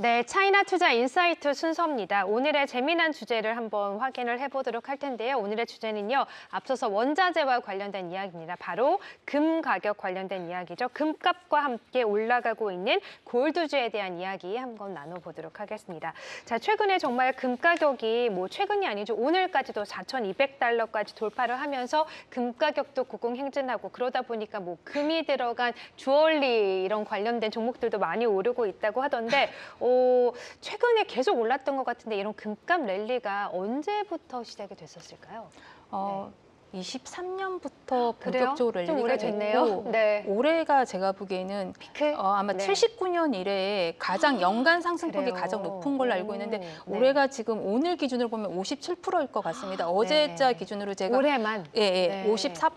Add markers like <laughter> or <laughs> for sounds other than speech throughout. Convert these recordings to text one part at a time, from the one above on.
네, 차이나 투자 인사이트 순서입니다. 오늘의 재미난 주제를 한번 확인을 해보도록 할 텐데요. 오늘의 주제는요, 앞서서 원자재와 관련된 이야기입니다. 바로 금 가격 관련된 이야기죠. 금값과 함께 올라가고 있는 골드주에 대한 이야기 한번 나눠보도록 하겠습니다. 자, 최근에 정말 금 가격이 뭐 최근이 아니죠. 오늘까지도 4,200달러까지 돌파를 하면서 금 가격도 고공행진하고 그러다 보니까 뭐 금이 들어간 주얼리 이런 관련된 종목들도 많이 오르고 있다고 하던데 어, 최근에 계속 올랐던 것 같은데 이런 금값 랠리가 언제부터 시작이 됐었을까요? 어, 23년부터 그래요? 본격적으로 좀 랠리가 오래됐네요. 됐고 네. 올해가 제가 보기에는 피크? 어, 아마 네. 79년 이래 가장 연간 상승폭이 그래요? 가장 높은 걸로 알고 있는데 오, 네. 올해가 지금 오늘 기준으로 보면 57%일 것 같습니다. 어제자 네. 기준으로 제가 올해만 예, 예. 네. 54%,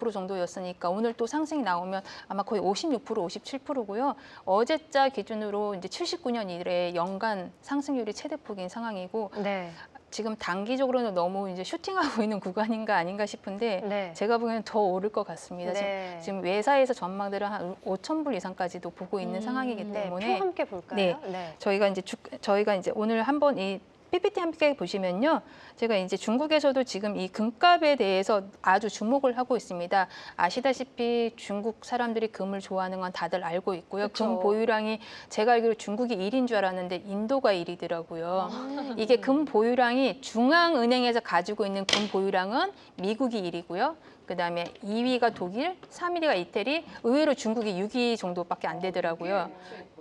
55% 정도였으니까 오늘 또 상승이 나오면 아마 거의 56%, 57%고요. 어제자 기준으로 이제 79년 이래 연간 상승률이 최대폭인 상황이고 네. 지금 단기적으로는 너무 이제 슈팅하고 <laughs> 있는 구간인가 아닌가 싶은데 네. 제가 보기에는 더 오를 것 같습니다. 네. 지금, 지금 외사에서 전망들은 한 5천 불 이상까지도 보고 있는 상황이기 네, 때문에 표 함께 볼까요? 네. 저희가 이제 주, 저희가 이제 오늘 한번 이 PPT 함께 보시면요. 제가 이제 중국에서도 지금 이 금값에 대해서 아주 주목을 하고 있습니다. 아시다시피 중국 사람들이 금을 좋아하는 건 다들 알고 있고요. 그쵸. 금 보유량이 제가 알기로 중국이 1인 줄 알았는데 인도가 1위더라고요. 아. 이게 금 보유량이 중앙은행에서 가지고 있는 금 보유량은 미국이 1위고요. 그다음에 2위가 독일, 3위가 이태리, 의외로 중국이 6위 정도밖에 안 되더라고요.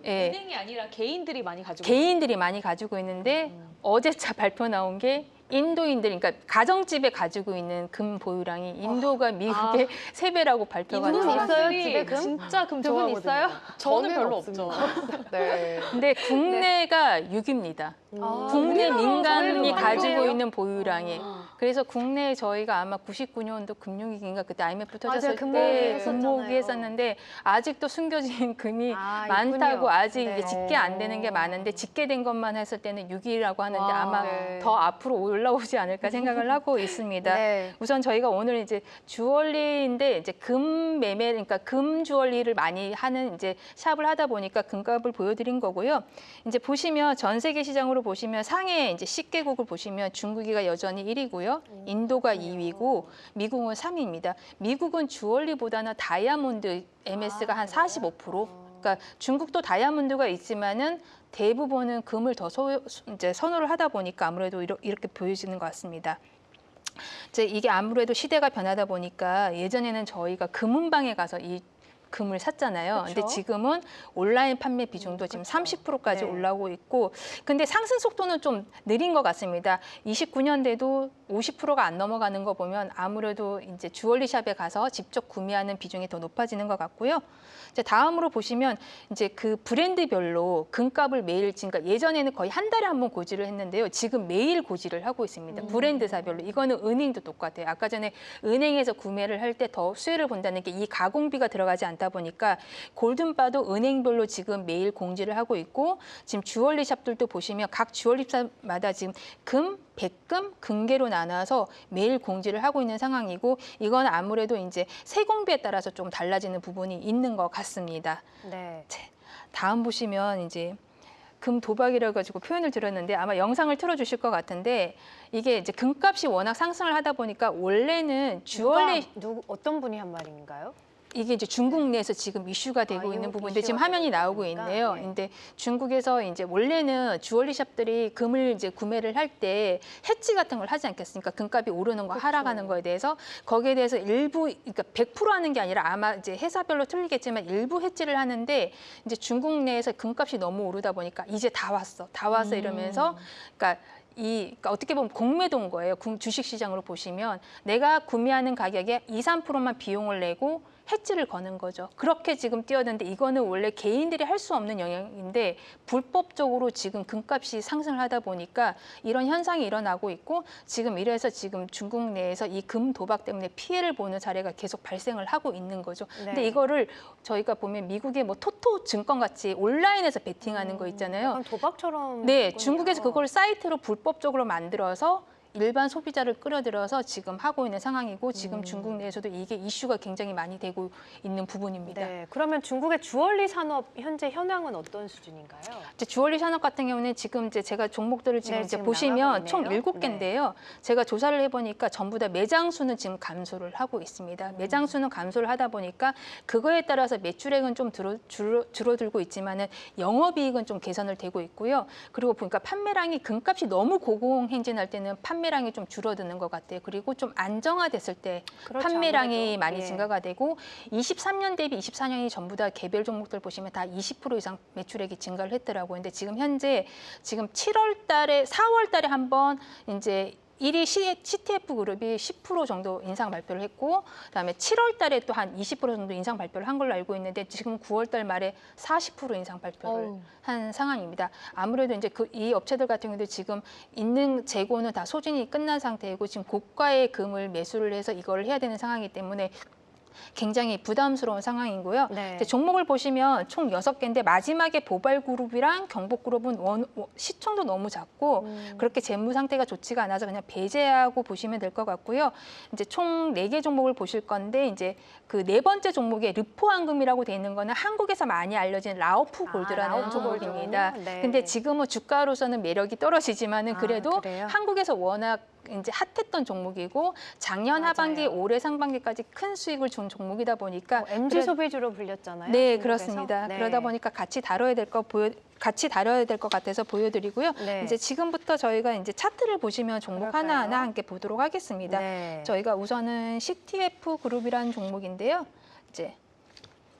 예. 은행이 아니라 개인들이 많이 가지고 개인들이 많이 가지고 있는데 어제 차 <laughs> 발표 나온 게 인도인들, 그러니까 가정집에 가지고 있는 금 보유량이 인도가 미국의 <laughs> 세 배라고 발표가 인도는 나왔어요. 있어요, 집에 금? 진짜 금 두분 좋아하거든요. 있어요? 저는 저는 별로. 없죠. <laughs> 네. 근데 국내가 6위입니다. 아, 국내 우리나라 민간이 가지고. 있는 보유량이. 그래서 국내 저희가 아마 99년도 금융위기인가 그때 IMF 터졌을 맞아요. 때. 금모으기 했었는데 아직도 숨겨진 금이 아, 많다고 있군요. 아직 네. 이게 집계 안 되는 게 많은데 집계된 것만 했을 때는 6위라고 하는데 와, 아마 네. 더 앞으로 올라오지 않을까 생각을 하고 <laughs> 있습니다. 네. 우선 저희가 오늘 이제 주얼리인데 이제 금 매매 그러니까 금 주얼리를 많이 하는 이제 샵을 하다 보니까 금값을 보여드린 거고요. 이제 보시면 전 세계 시장으로 보시면 상해 이제 10개국을 보시면 중국이가 여전히 1위고요. 인도가 2위고 미국은 3위입니다. 미국은 주얼리보다는 다이아몬드 MS가 한 45%. 그러니까 중국도 다이아몬드가 있지만은 대부분은 금을 더 소, 이제 선호를 하다 보니까 아무래도 이렇게 보여지는 것 같습니다. 이제 이게 아무래도 시대가 변하다 보니까 예전에는 저희가 금은방에 가서 이 금을 샀잖아요. 근데 그쵸? 지금은 온라인 판매 비중도 지금 30%까지 네. 올라오고 있고, 근데 상승 속도는 좀 느린 것 같습니다. 29년대도 50%가 안 넘어가는 거 보면 아무래도 이제 주얼리 샵에 가서 직접 구매하는 비중이 더 높아지는 것 같고요. 이제 다음으로 보시면 이제 그 브랜드별로 금값을 매일 그러니까 예전에는 거의 한 달에 한 번 고지를 했는데요. 지금 매일 고지를 하고 있습니다. 브랜드사별로 이거는 은행도 똑같아요. 아까 전에 은행에서 구매를 할 때 더 수혜를 본다는 게 이 가공비가 들어가지 않다 보니까 골든바도 은행별로 지금 매일 공지를 하고 있고 지금 주얼리 샵들도 보시면 각 주얼리 샵마다 지금 금, 백금, 금계로 나눠서 매일 공지를 하고 있는 상황이고 이건 아무래도 이제 세공비에 따라서 좀 달라지는 부분이 있는 것 같습니다. 네. 다음 보시면 이제 금 도박이라 가지고 표현을 들었는데 아마 영상을 틀어 주실 것 같은데 이게 이제 금값이 워낙 상승을 하다 보니까 원래는 주얼리 누가, 누구 어떤 분이 한 말인가요? 이게 이제 중국 내에서 지금 이슈가 되고 아, 있는 부분인데 지금 화면이 나오고 있네요. 예. 근데 중국에서 이제 원래는 주얼리 샵들이 금을 이제 구매를 할 때 해지 같은 걸 하지 않겠습니까? 금값이 오르는 거 그쵸. 하락하는 거에 대해서 거기에 대해서 일부 그러니까 100% 하는 게 아니라 아마 이제 회사별로 틀리겠지만 일부 해지를 하는데 이제 중국 내에서 금값이 너무 오르다 보니까 이제 다 왔어. 다 왔어 이러면서 그러니까 이 그러니까 어떻게 보면 공매도인 거예요. 구- 주식 시장으로 보시면 내가 구매하는 가격에 2, 3%만 비용을 내고 해지를 거는 거죠. 그렇게 지금 뛰었는데 이거는 원래 개인들이 할 수 없는 영역인데 불법적으로 지금 금값이 상승을 하다 보니까 이런 현상이 일어나고 있고 지금 이래서 지금 중국 내에서 이 금 도박 때문에 피해를 보는 사례가 계속 발생을 하고 있는 거죠. 근데 네. 이거를 저희가 보면 미국의 뭐 토토 증권 같이 온라인에서 베팅하는 거 있잖아요. 도박처럼. 네, 했군요. 중국에서 그걸 사이트로 불법적으로 만들어서 일반 소비자를 끌어들여서 지금 하고 있는 상황이고 지금 음. 중국 내에서도 이게 이슈가 굉장히 많이 되고 있는 부분입니다. 네. 그러면 중국의 주얼리 산업 현재 현황은 어떤 수준인가요? 이제 주얼리 산업 같은 경우는 지금 이제 제가 종목들을 지금 네, 이제 지금 보시면 총. 일곱 개인데요. 제가 조사를 해보니까 전부 다 매장 수는 지금 감소를 하고 있습니다. 음. 매장 수는 감소를 하다 보니까 그거에 따라서 매출액은 좀 줄어, 줄어, 줄어들고 있지만은 영업이익은 좀 개선을 되고 있고요. 그리고 보니까 판매량이 금값이 너무 고공행진할 때는 판매 량이 좀 줄어드는 것 같아요. 그리고 좀 안정화됐을 때 그렇죠, 판매량이 아무래도. 많이 예. 증가가 되고 23년 대비 24년이 전부 다 개별 종목들 보시면 다 20% 이상 매출액이 증가를 했더라고요. 근데 지금 현재 지금 7월 달에 4월 달에 한번 이제 1위 CTF 그룹이 10% 정도 인상 발표를 했고 그다음에 7월 달에 또 한 20% 정도 인상 발표를 한 걸로 알고 있는데 지금 9월 달 말에 40% 인상 발표를 어우. 한 상황입니다. 아무래도 이제 그 이 업체들 같은 경우도 지금 있는 재고는 다 소진이 끝난 상태이고 지금 고가의 금을 매수를 해서 이걸 해야 되는 상황이기 때문에 굉장히 부담스러운 상황이고요. 네. 이제 종목을 보시면 총 여섯 개인데 마지막에 보발 그룹이랑 경복 그룹은 원, 원- 시총도 너무 작고 음. 그렇게 재무 상태가 좋지가 않아서 그냥 배제하고 보시면 될 것 같고요. 이제 총 네 개 종목을 보실 건데 이제 그 네 번째 종목에 르포황금이라고 돼 있는 거는 한국에서 많이 알려진 라오프 아, 골드라는 라오프 종목입니다. 네. 근데 지금은 주가로서는 매력이 떨어지지만은 아, 그래도 그래요? 한국에서 워낙 이제 핫했던 종목이고 작년 맞아요. 하반기 올해 상반기까지 큰 수익을 준 종목이다 보니까 뭐 MG 소비주로 불렸잖아요. 네 중국에서. 그렇습니다. 네. 그러다 보니까 같이 다뤄야 될 거 보여 같이 다뤄야 될 것 같아서 보여드리고요. 네. 이제 지금부터 저희가 이제 차트를 보시면 종목 그럴까요? 하나하나 함께 보도록 하겠습니다. 네. 저희가 우선은 CTF 그룹이라는 종목인데요. 이제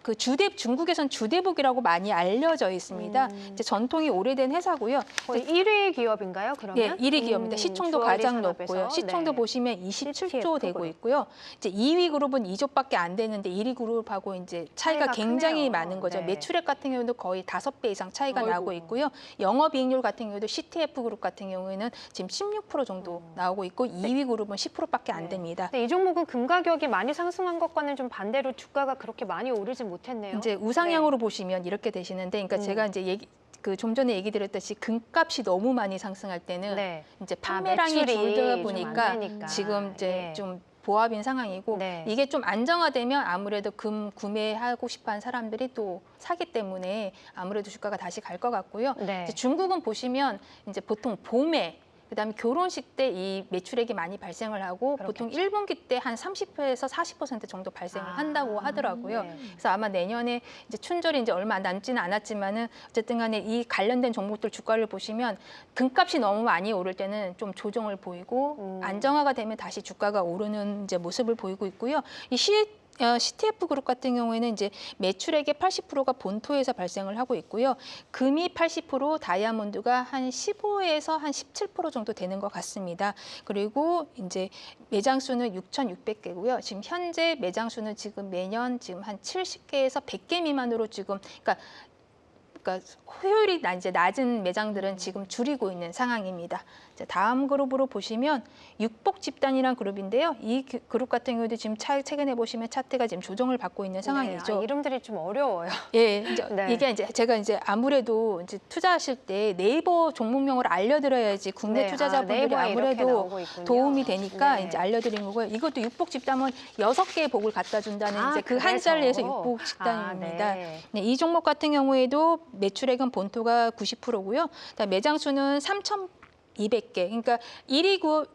그 주대 중국에선 주대북이라고 많이 알려져 있습니다. 음. 이제 전통이 오래된 회사고요. 거의 1위 기업인가요? 네, 그러면? 1위 기업입니다. 음, 시총도 주얼리 가장 산업에서. 높고요. 시총도 네. 보시면 27조 CTF 되고. 있고요. 이제 2위 그룹은 2조밖에 안 되는데 1위 그룹하고 이제 차이가, 차이가 굉장히 크네요. 많은 거죠. 네. 매출액 같은 경우도 거의 5배 이상 차이가 아이고. 나고 있고요. 영업이익률 같은 경우도 CTF 그룹 같은 경우에는 지금 16% 정도 나오고 있고 2위 그룹은 10%밖에 안 음. 네. 됩니다. 이 종목은 금 가격이 많이 상승한 것과는 좀 반대로 주가가 그렇게 많이 오르진 못 했네요. 이제 우상향으로 보시면 이렇게 되시는데, 그러니까 음. 제가 이제 얘기 그 좀 전에 얘기 드렸듯이 금값이 너무 많이 상승할 때는 네. 이제 아, 판매량이 매출이 줄다 보니까. 지금 이제 예. 좀 보합인 상황이고 네. 이게 좀 안정화되면 아무래도 금 구매하고 싶어하는 사람들이 또 사기 때문에 아무래도 주가가 다시 갈 것 같고요. 네. 중국은 보시면 이제 보통 봄에 그다음에 결혼식 때 이 매출액이 많이 발생을 하고 보통 1분기 때 한 30에서 40% 정도 발생을 아, 한다고 하더라고요. 네. 그래서 아마 내년에 이제 춘절이 이제 얼마 남지는 않았지만은 어쨌든 간에 이 관련된 종목들 주가를 보시면 금값이 너무 많이 오를 때는 좀 조정을 보이고 음. 안정화가 되면 다시 주가가 오르는 이제 모습을 보이고 있고요. 이 어, CTF 그룹 같은 경우에는 이제 매출액의 80%가 본토에서 발생을 하고 있고요. 금이 80%, 다이아몬드가 한 15에서 한 17% 정도 되는 것 같습니다. 그리고 이제 매장 수는 6,600개고요. 지금 현재 매장 수는 지금 매년 지금 한 70개에서 100개 미만으로 지금 그러니까 그러니까 효율이 낮은 매장들은 지금 줄이고 있는 상황입니다. 자, 다음 그룹으로 보시면 육복 집단이라는 그룹인데요. 이 그- 그룹 같은 경우도 지금 차, 최근에 보시면 차트가 지금 조정을 받고 있는 네. 상황이죠. 아, 이름들이 좀 어려워요. 예, <laughs> 이제 네. 이게 이제 제가 이제 아무래도 이제 투자하실 때 네이버 종목명을 알려드려야지 국내 네, 아, 투자자분들이 아 무래도 나오고 있군요. 도움이 되니까 네. 이제 알려드린 거고요. 이것도 육복 집단은 여섯 개의 복을 갖다 준다는 아, 이제 그 그래서? 한자리에서 육복 집단입니다. 아, 네. 네, 이 종목 같은 경우에도 매출액은 본토가 90%고요. 그다음 매장 수는 3,200개. 그러니까 1위 구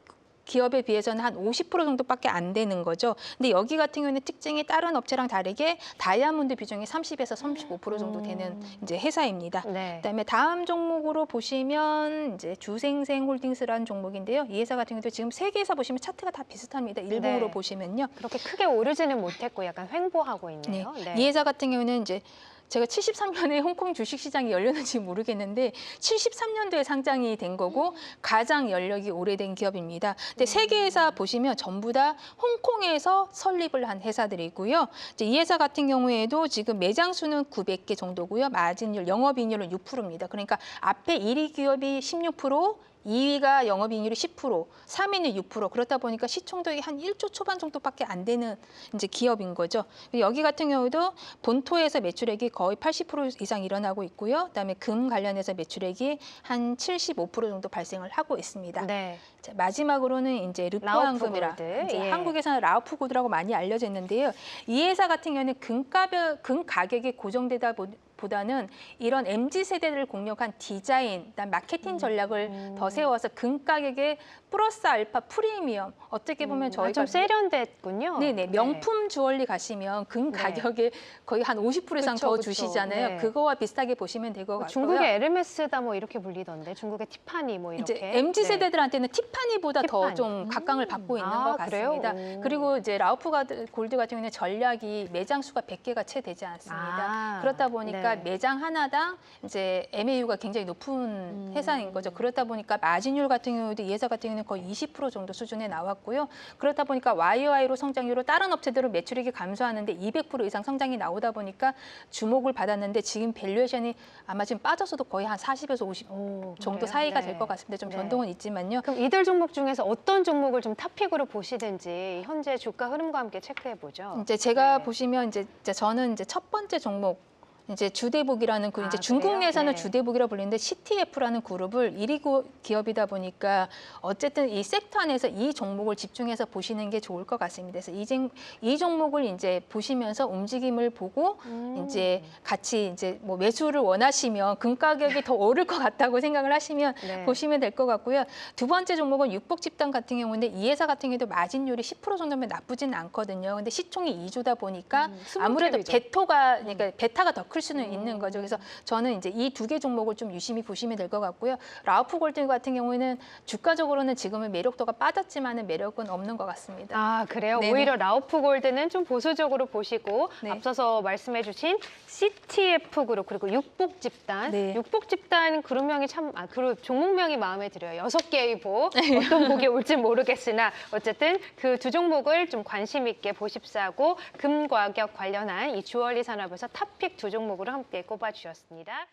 기업에 비해서는 한 50% 정도밖에 안 되는 거죠. 근데 여기 같은 경우는 특징이 다른 업체랑 다르게 다이아몬드 비중이 30에서 35% 정도 되는 음. 이제 회사입니다. 네. 그다음에 다음 종목으로 보시면 이제 주생생 홀딩스라는 종목인데요. 이 회사 같은 경우도 지금 세 개에서 보시면 차트가 다 비슷합니다. 일봉으로 네. 보시면요. 그렇게 크게 오르지는 못했고 약간 횡보하고 있네요. 네. 이 회사 같은 경우는 이제 제가 73년에 홍콩 주식시장이 열렸는지 모르겠는데 73년도에 상장이 된 거고 가장 연력이 오래된 기업입니다. 근데 세 개 회사 보시면 전부 다 홍콩에서 설립을 한 회사들이고요. 이제 이 회사 같은 경우에도 지금 매장 수는 900개 정도고요. 마진율, 영업이익률은 6%입니다. 그러니까 앞에 1위 기업이 16%, 2위가 영업이익률이 10%, 3위는 6%. 그렇다 보니까 시총도 한 1조 초반 정도밖에 안 되는 이제 기업인 거죠. 여기 같은 경우도 본토에서 매출액이 거의 80% 이상 일어나고 있고요. 그다음에 금 관련해서 매출액이 한 75% 정도 발생을 하고 있습니다. 네. 자, 마지막으로는 이제 르포항금이라 이제 예. 한국에서는 라우프골드라고 많이 알려져 있는데요. 이 회사 같은 경우는 금가격 금 가격이 고정되다 보, 보다는 이런 mz 세대를 공략한 디자인, 그다음 마케팅 전략을 음. 더 세워서 금 가격에 플러스 알파 프리미엄 어떻게 보면 아, 저희가 좀 세련됐군요. 네네 명품 주얼리 가시면 금 네. 가격에 거의 한 50% 이상 그쵸, 더 그쵸. 주시잖아요. 네. 그거와 비슷하게 보시면 될것뭐 같고요. 중국의 에르메스다 뭐 이렇게 불리던데 중국의 티파니 뭐 이렇게. 이제 MZ 네. 세대들한테는 티파니보다 더 티파니. 좀 각광을 받고 있는 아, 것? 같습니다. 오. 그리고 이제 라우프 골드 같은 경우는 전략이 매장 수가 100개가 채 되지 않습니다. 아, 그렇다 보니까 네. 매장 하나당 이제 MAU가 굉장히 높은 음. 회사인 거죠. 그렇다 보니까 마진율 같은 경우도 이 회사 같은 경우는 거의 20% 정도 수준에 나왔고요. 그렇다 보니까 YOI로 성장률로 다른 업체들은 매출액이 감소하는데 200% 이상 성장이 나오다 보니까 주목을 받았는데 지금 밸류에이션이 아마 지금 빠져서도 거의 한 40에서 50 오, 정도? 사이가 네. 될것 같습니다. 좀 네. 변동은 있지만요. 그럼 이들 종목 중에서 어떤 종목을 좀 탑픽으로 보시든지 현재 주가 흐름과 함께 체크해 보죠. 이제 제가 네. 보시면 이제 저는 이제 첫 번째 종목 이제 주대복이라는 그 아, 이제 중국 그래요? 내에서는 네. 주대복이라 불리는데 CTF라는 그룹을 1위 구- 기업이다 보니까 어쨌든 이 섹터 안에서 이 종목을 집중해서 보시는 게 좋을 것 같습니다. 그래서 이, 종- 이 종목을 이제 보시면서 움직임을 보고 음. 이제 같이 이제 뭐 매수를 원하시면 금 가격이 더 오를 것 같다고 생각을 하시면 네. 보시면 될 것 같고요. 두 번째 종목은 육복 집단 같은 경우인데 이 회사 같은 경우도 마진율이 10% 정도면 나쁘진 않거든요. 근데 시총이 2조다 보니까 음, 아무래도. 베토가 그러니까 베타가 더클 수는 음. 있는 거죠. 그래서 저는 이제 이 두 개 종목을 좀 유심히 보시면 될 것 같고요. 라우프 골드 같은 경우에는 주가적으로는 지금은 매력도가 빠졌지만은 매력은 없는 것 같습니다. 아 그래요? 네네. 오히려 라우프 골드는 좀 보수적으로 보시고 네. 앞서서 말씀해주신 CTF 그룹 그리고 육복 집단 네. 육복 집단 그룹명이 참 아, 그룹 종목명이 마음에 들어요. 여섯 개의 복 <laughs> 어떤 복이 올지 모르겠으나 어쨌든 그 두 종목을 좀 관심 있게 보십사고 금 가격 관련한 이 주얼리 산업에서 탑픽 두 종목으로 함께 꼽아주셨습니다.